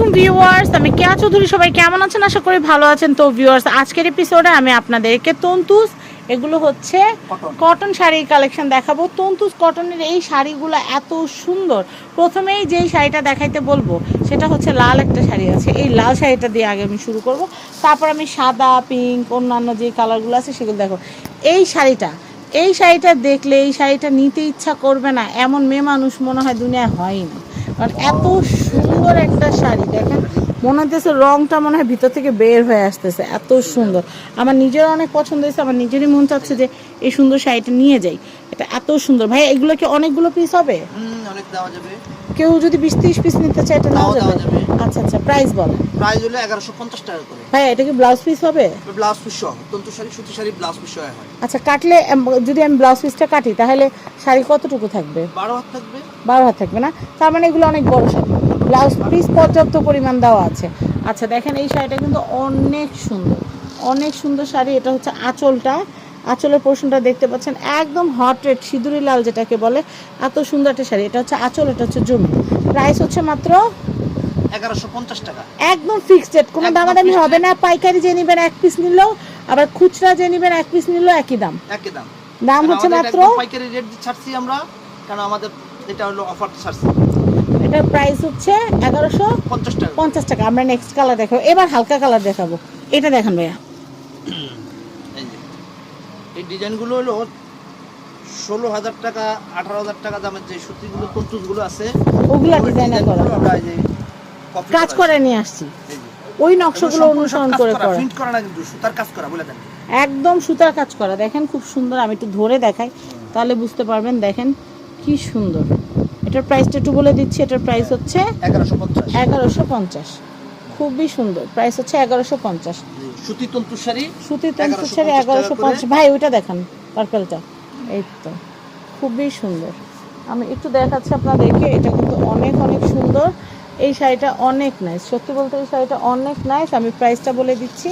আলাইকুম ভিউয়ার্স আমি কেয়া চৌধুরী সবাই কেমন আছেন? আশা করি ভালো আছেন। তো ভিউয়ার্স আজকের এপিসোডে আমি আপনাদেরকে তন্তুস এগুলো হচ্ছে কটন শাড়ির কালেকশন দেখাবো। তন্তুস কটনের এই শাড়িগুলো এত সুন্দর। প্রথমেই যেই শাড়িটা দেখাইতে বলব সেটা হচ্ছে লাল একটা শাড়ি আছে। এই লাল শাড়িটা দিয়ে আগে আমি শুরু করব। তারপর আমি সাদা পিঙ্ক অন্যান্য যে কালারগুলো আছে সেগুলো দেখো। এই শাড়িটা এই শাড়িটা দেখলে এই শাড়িটা নিতে ইচ্ছা করবে না। এমন মেয়ে মানুষ মনে হয় দুনিয়ায় হয়ই না। কারণ এত সুন্দর একটা শাড়ি দেখেন। মনে হতেছে রংটা মনে হয় ভিতর থেকে বের হয়ে আসতেছে এত সুন্দর। আমার নিজের অনেক পছন্দ হয়েছে আমার নিজেরই মন চাচ্ছে যে এই সুন্দর শাড়িটা নিয়ে যাই। এটা এত সুন্দর। ভাই এগুলো কি অনেকগুলো পিস হবে? অনেক দেওয়া যাবে। কেউ যদি বিশ ত্রিশ পিস নিতে চায় এটা নেওয়া যাবে? আচ্ছা আচ্ছা প্রাইস বল প্রাইস হলো এগারোশো পঞ্চাশ টাকা করে। ভাই এটা কি ব্লাউজ পিস হবে? ব্লাউজ পিস সহ তন্তু শাড়ি সুতি শাড়ি ব্লাউজ পিস সহ হয়। আচ্ছা কাটলে যদি আমি ব্লাউজ পিসটা কাটি তাহলে শাড়ি কতটুকু থাকবে? বারো হাত থাকবে। বারো হাত থাকবে না? তার মানে এগুলো অনেক বড় শাড়ি। ব্লাউজ পিস পর্যাপ্ত পরিমাণ দেওয়া আছে। আচ্ছা দেখেন এই শাড়িটা কিন্তু অনেক সুন্দর। অনেক সুন্দর শাড়ি এটা হচ্ছে আঁচলটা। আঁচলের পোর্শনটা দেখতে পাচ্ছেন একদম হট রেড সিঁদুরি লাল যেটাকে বলে এত সুন্দর একটা শাড়ি। এটা হচ্ছে আঁচল এটা হচ্ছে জমি। প্রাইস হচ্ছে মাত্র টাকা। একদম ফিক্সড রেট কোনো দামাদামি হবে না। পাইকারি যে নেবেন এক পিস নিলেও আবার খুচরা যে নেবেন এক পিস নিলেও একই দাম। একই দাম। দাম হচ্ছে মাত্র পাইকারি রেট ছাড়ছি আমরা কারণ আমাদের এটা হলো অফার ছাড়ছি। এটার প্রাইস হচ্ছে এগারোশো পঞ্চাশ টাকা। আমরা নেক্সট কালার দেখাবো এবার হালকা কালার দেখাবো। এটা দেখান ভাইয়া। এই ডিজাইনগুলো হলো ষোলো হাজার টাকা আঠারো হাজার টাকা দামের যে সুতিগুলো তন্তুসগুলো আছে ওগুলা ডিজাইনার করা। কাজ করে নিয়ে আসছি। ওই নকশাগুলো অনুসরণ করে করা প্রিন্ট করা না কিন্তু সুতার কাজ করা বলে দেন একদম সুতার কাজ করা। দেখেন খুব সুন্দর আমি একটু ধরে দেখাই তাহলে বুঝতে পারবেন। দেখেন কি সুন্দর। এটার প্রাইসটা একটু বলে দিচ্ছি এটার প্রাইস হচ্ছে এগারোশো পঞ্চাশ। খুবই সুন্দর। প্রাইস হচ্ছে এগারোশো পঞ্চাশ। সুতি তন্তু শাড়ি সুতি তন্তু শাড়ি এগারোশো। পঞ্চাশ। ভাই ওইটা দেখান পার্পেলটা। এই তো খুবই সুন্দর। আমি একটু দেখাচ্ছি আপনাদেরকে এটা কিন্তু অনেক অনেক সুন্দর। এই শাড়িটা অনেক নাইস সত্যি বলতে এই শাড়িটা অনেক নাইস আমি প্রাইসটা বলে দিচ্ছি।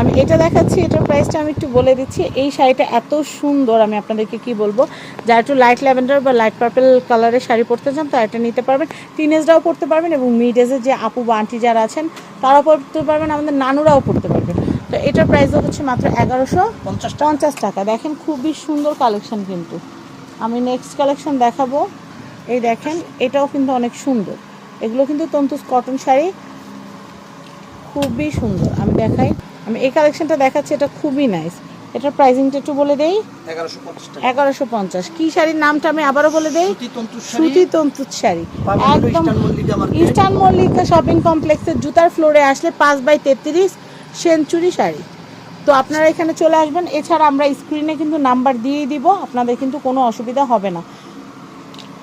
আমি এটা দেখাচ্ছি এটার প্রাইসটা আমি একটু বলে দিচ্ছি। এই শাড়িটা এত সুন্দর আমি আপনাদেরকে কি বলব? যারা একটু লাইট ল্যাভেন্ডার বা লাইট পার্পেল কালারের শাড়ি পরতে চান তারা এটা নিতে পারবেন। টিনেজরাও পরতে পারবেন এবং মিড এজের যে আপু বা আন্টি যারা আছেন তারাও পরতে পারবেন আমাদের নানুরাও পরতে পারবেন। তো এটার প্রাইস হচ্ছে মাত্র এগারোশো পঞ্চাশ টাকা। পঞ্চাশ টাকা। দেখেন খুবই সুন্দর কালেকশন কিন্তু। আমি নেক্সট কালেকশন দেখাবো। এই দেখেন এটাও কিন্তু অনেক সুন্দর। এগুলো কিন্তু তন্তুস কটন শাড়ি। খুবই সুন্দর। আমি দেখাই। আমি এই কালেকশনটা দেখাচ্ছি এটা খুবই নাইস এটার প্রাইসিংটা একটু বলে দেই। এগারোশো পঞ্চাশ কি শাড়ির নামটা আমি আবারও বলে দেই? সুতি তন্তু শাড়ি। একদম Eastern Mallika Eastern Mallika shopping কমপ্লেক্সের জুতার ফ্লোরে আসলে পাঁচ বাই তেত্রিশ সেঞ্চুরি শাড়ি। তো আপনারা এখানে চলে আসবেন। এছাড়া আমরা স্ক্রিনে কিন্তু নাম্বার দিয়েই দিব। আপনাদের কিন্তু কোনো অসুবিধা হবে না।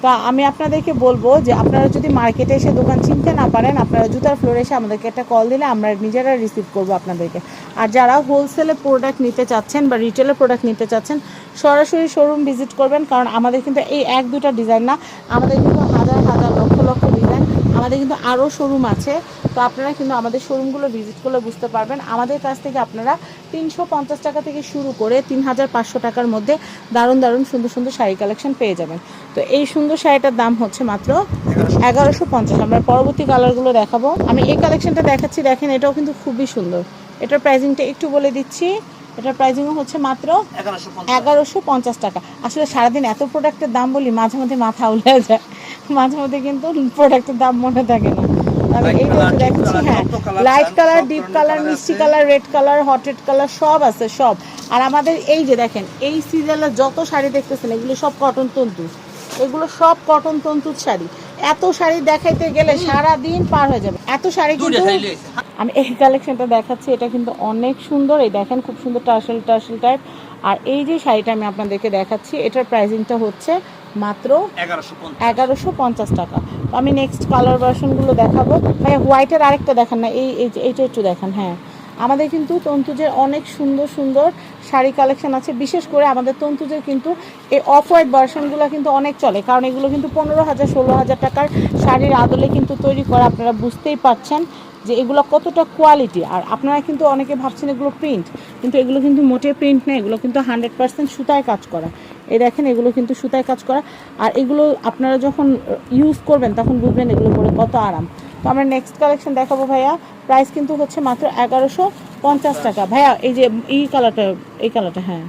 তা আমি আপনাদেরকে বলব যে আপনারা যদি মার্কেটে এসে দোকান চিনতে না পারেন, আপনারা জুতার ফ্লোরে এসে আমাদেরকে একটা কল দিলে আমরা নিজেরা রিসিভ করব আপনাদেরকে। আর যারা হোলসেলে প্রোডাক্ট নিতে চাচ্ছেন বা রিটেলে প্রোডাক্ট নিতে চাচ্ছেন, সরাসরি শোরুম ভিজিট করবেন, কারণ আমাদের কিন্তু এই এক দুটা ডিজাইন না, আমাদের কিন্তু হাজার হাজার লক্ষ লক্ষ ডিজাইন আমাদের কিন্তু আরও শোরুম আছে। তো আপনারা কিন্তু আমাদের শোরুমগুলো ভিজিট করলে বুঝতে পারবেন। আমাদের কাছ থেকে আপনারা তিনশো পঞ্চাশ টাকা থেকে শুরু করে তিন হাজার পাঁচশো টাকার মধ্যে দারুণ দারুণ সুন্দর সুন্দর শাড়ি কালেকশন পেয়ে যাবেন। তো এই সুন্দর শাড়িটার দাম হচ্ছে মাত্র এগারোশো পঞ্চাশ। আমরা পরবর্তী কালারগুলো দেখাবো। আমি এই কালেকশনটা দেখাচ্ছি দেখেন এটাও কিন্তু খুবই সুন্দর। এটার প্রাইজিংটা একটু বলে দিচ্ছি। এটার প্রাইজিংও হচ্ছে মাত্র এগারোশো পঞ্চাশ। এগারোশো পঞ্চাশ টাকা। আসলে সারাদিন এত প্রোডাক্টের দাম বলি মাঝে মাঝে মাথা উলে যায়। মাঝে মধ্যে কিন্তু প্রোডাক্টের দাম মনে থাকে না। আমি দেখাচ্ছি হ্যাঁ। লাইট কালার ডিপ কালার মিষ্টি colour red colour hot red colour সব আছে সব। আর আমাদের এই যে দেখেন এই যত শাড়ি দেখতেছেন এগুলো সব কটন তন্তু। এগুলো সব কটন তন্তুর শাড়ি। এত শাড়ি দেখাইতে গেলে সারা দিন পার হয়ে যাবে। এত শাড়ি কিন্তু আমি এই কালেকশনটা দেখাচ্ছি এটা কিন্তু অনেক সুন্দর। এই দেখেন খুব সুন্দর টার্সেল টার্সেল টাইপ আর এই যে শাড়িটা আমি আপনাদেরকে দেখাচ্ছি এটার প্রাইসিংটা হচ্ছে মাত্র এগারোশো পঞ্চাশ। টাকা। আমি নেক্সট কালার ভার্সনগুলো দেখাবো। ভাই হোয়াইটের আরেকটা দেখান না এই এই যে- এইটা একটু দেখান হ্যাঁ। আমাদের কিন্তু তন্তুজের অনেক সুন্দর সুন্দর শাড়ি কালেকশন আছে। বিশেষ করে আমাদের তন্তুজের কিন্তু এই অফ হোয়াইট ভার্সনগুলো কিন্তু অনেক চলে। কারণ এগুলো কিন্তু পনেরো হাজার ষোলো হাজার টাকার শাড়ির আদলে কিন্তু তৈরি করা আপনারা বুঝতেই পারছেন যে এগুলো কতটা কোয়ালিটি আর আপনারা কিন্তু অনেকে ভাবছেন এগুলো প্রিন্ট কিন্তু এগুলো কিন্তু মোটে প্রিন্ট না এগুলো কিন্তু হান্ড্রেড পার্সেন্ট সুতায় কাজ করা। এই দেখেন, এগুলো কিন্তু সুতায় কাজ করা। আর এগুলো আপনারা যখন ইউজ করবেন, তখন বুঝবেন এগুলো পরে কত আরাম। তো আমরা নেক্সট কালেকশন দেখাবো ভাইয়া। প্রাইস কিন্তু হচ্ছে মাত্র এগারোশো পঞ্চাশ টাকা। ভাইয়া, এই যে, এই কালারটা এই কালারটা হ্যাঁ।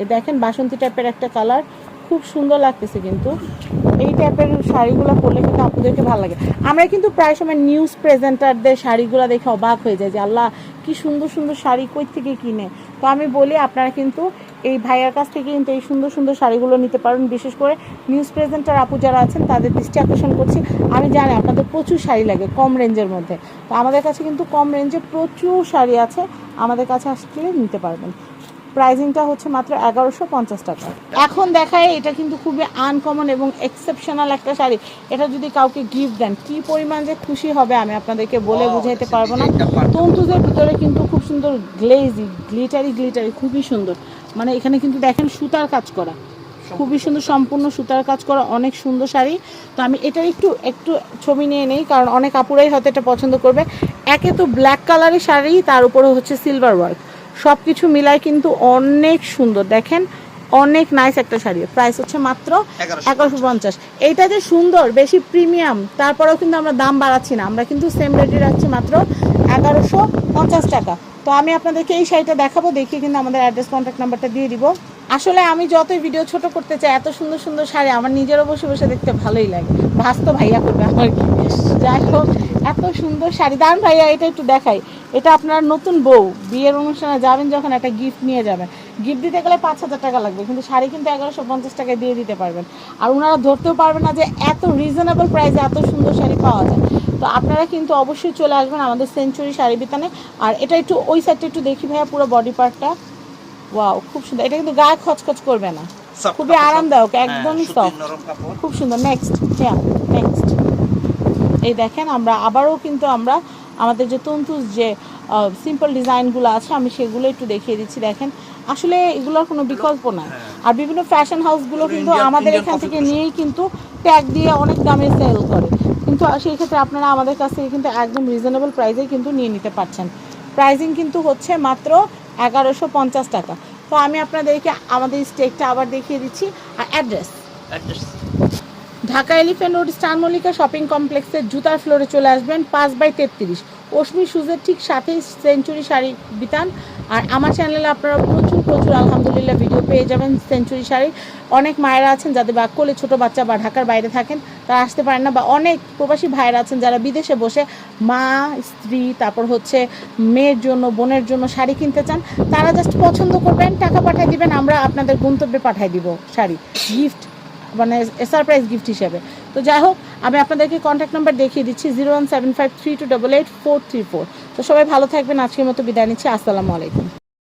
এই দেখেন, বাসন্তী টাইপের একটা কালার খুব সুন্দর লাগতেছে কিন্তু। এই টাইপের শাড়িগুলো পরলে কিন্তু আপনাদেরকে ভালো লাগে। আমরা কিন্তু প্রায় সময় নিউজ প্রেজেন্টারদের শাড়িগুলো দেখে অবাক হয়ে যায় যে, আল্লাহ, কি সুন্দর সুন্দর শাড়ি কই থেকে কিনে? তো আমি বলি, আপনারা কিন্তু এই ভাইয়ার কাছ থেকে কিন্তু এই সুন্দর সুন্দর শাড়িগুলো নিতে পারেন। বিশেষ করে নিউজ প্রেজেন্টার আপু যারা আছেন তাদের দৃষ্টি আকর্ষণ করছি। আমি জানি আপনাদের প্রচুর শাড়ি লাগে কম রেঞ্জের মধ্যে। তো আমাদের কাছে কিন্তু কম রেঞ্জে প্রচুর শাড়ি আছে। আমাদের কাছে আসলে নিতে পারবেন। প্রাইজিংটা হচ্ছে মাত্র এগারোশো পঞ্চাশ টাকা। এখন দেখায় এটা কিন্তু খুবই আনকমন এবং এক্সেপশনাল একটা শাড়ি। এটা যদি কাউকে গিফট দেন কি পরিমাণ যে খুশি হবে আমি আপনাদেরকে বলে বুঝাইতে পারব না। তন্তুদের ভিতরে কিন্তু খুব সুন্দর গ্লেজি গ্লিটারি গ্লিটারি খুবই সুন্দর। মানে এখানে কিন্তু দেখেন সুতার কাজ করা। খুবই সুন্দর সম্পূর্ণ সুতার কাজ করা অনেক সুন্দর শাড়ি। তো আমি এটা একটু একটু ছবি নিয়ে নেই কারণ অনেক আপুরাই হয়তো এটা পছন্দ করবে। একে তো ব্ল্যাক কালারের শাড়ি তার উপরে হচ্ছে সিলভার ওয়ার্ক সব কিছু মিলায় কিন্তু অনেক সুন্দর। দেখেন অনেক নাইস একটা শাড়ি। প্রাইস হচ্ছে মাত্র এগারোশো পঞ্চাশ। এইটা যে সুন্দর বেশি প্রিমিয়াম তারপরেও কিন্তু আমরা দাম বাড়াচ্ছি না। আমরা কিন্তু সেম রেটে রাখছি মাত্র এগারোশো পঞ্চাশ টাকা। তো আমি আপনাদেরকে এই শাড়িটা দেখাবো, দেখিয়ে কিন্তু আমাদের অ্যাড্রেস কন্ট্যাক্ট নাম্বারটা দিয়ে দিব। আসলে আমি যতই ভিডিও ছোট করতে চাই, এত সুন্দর সুন্দর শাড়ি আমার নিজেরও বসে বসে দেখতে ভালোই লাগে। ভাস্ত ভাইয়া করবে আমার যাই হোক, এত সুন্দর শাড়ি। দাঁড়ান ভাইয়া, এটা একটু দেখাই। এটা আপনার নতুন বউ। বিয়ের অনুষ্ঠানে যাবেন, যখন একটা গিফট নিয়ে যাবেন। গিফট দিতে গেলে পাঁচ হাজার টাকা লাগবে কিন্তু শাড়ি কিন্তু এগারোশো পঞ্চাশ টাকায় দিয়ে দিতে পারবেন। আর ওনারা ধরতেও পারবেন না যে এত রিজনেবল প্রাইসে এত সুন্দর শাড়ি পাওয়া যায়। তো আপনারা কিন্তু অবশ্যই চলে আসবেন আমাদের সেঞ্চুরি শাড়ি বিতানে। আর এটা একটু ওই সাইডটা একটু দেখি ভাইয়া পুরো বডি পার্টটা ওয়াও খুব সুন্দর। এটা কিন্তু গায়ে খচখচ করবে না। খুবই আরামদায়ক হ্যাঁ, একদমই সফট খুব সুন্দর। নেক্সট হ্যাঁ নেক্সট এই দেখেন আমরা আবারও কিন্তু আমরা আমাদের যে তন্তুজ যে সিম্পল ডিজাইনগুলো আছে আমি সেগুলো একটু দেখিয়ে দিচ্ছি দেখেন। আসলে এগুলোর কোনো বিকল্প নাই আর বিভিন্ন ফ্যাশন হাউসগুলো কিন্তু আমাদের এখান থেকে নিয়েই কিন্তু ট্যাগ দিয়ে অনেক দামে সেল করে। কিন্তু সেই ক্ষেত্রে আপনারা আমাদের কাছ থেকে কিন্তু একদম রিজনেবল প্রাইসেই কিন্তু নিয়ে নিতে পারছেন। প্রাইজিং কিন্তু হচ্ছে মাত্র এগারোশো পঞ্চাশ টাকা। তো আমি আপনাদেরকে আমাদের স্টেকটা আবার দেখিয়ে দিচ্ছি। আর address Address Dhaka Elephant Road, Star Mallika shopping কমপ্লেক্সের জুতার ফ্লোরে চলে আসবেন পাঁচ বাই তেত্রিশ। অশ্মি সুজের ঠিক সাথেই সেঞ্চুরি শাড়ি বিতান। আর আমার চ্যানেলে আপনারা প্রচুর প্রচুর আলহামদুলিল্লাহ ভিডিও পেয়ে যাবেন সেঞ্চুরি শাড়ি। অনেক মায়েরা আছেন যাদের বা কোলে ছোটো বাচ্চা বা ঢাকার বাইরে থাকেন, তারা আসতে পারেন না। বা অনেক প্রবাসী ভাইয়েরা আছেন যারা বিদেশে বসে মা, স্ত্রী, তারপর হচ্ছে মেয়ের জন্য, বোনের জন্য শাড়ি কিনতে চান, তারা জাস্ট পছন্দ করবেন, টাকা পাঠিয়ে দিবেন, আমরা আপনাদের গন্তব্যে পাঠিয়ে দিব শাড়ি গিফট মানে সারপ্রাইজ গিফট হিসাবে। তো যাই হোক, আমি আপনাদেরকে কন্ট্যাক্ট নাম্বার দেখিয়ে দিচ্ছি zero one seven five three two double eight four three four তো সবাই ভালো থাকবেন, আজকের মতো বিদায় নিচ্ছি, আসসালামু আলাইকুম।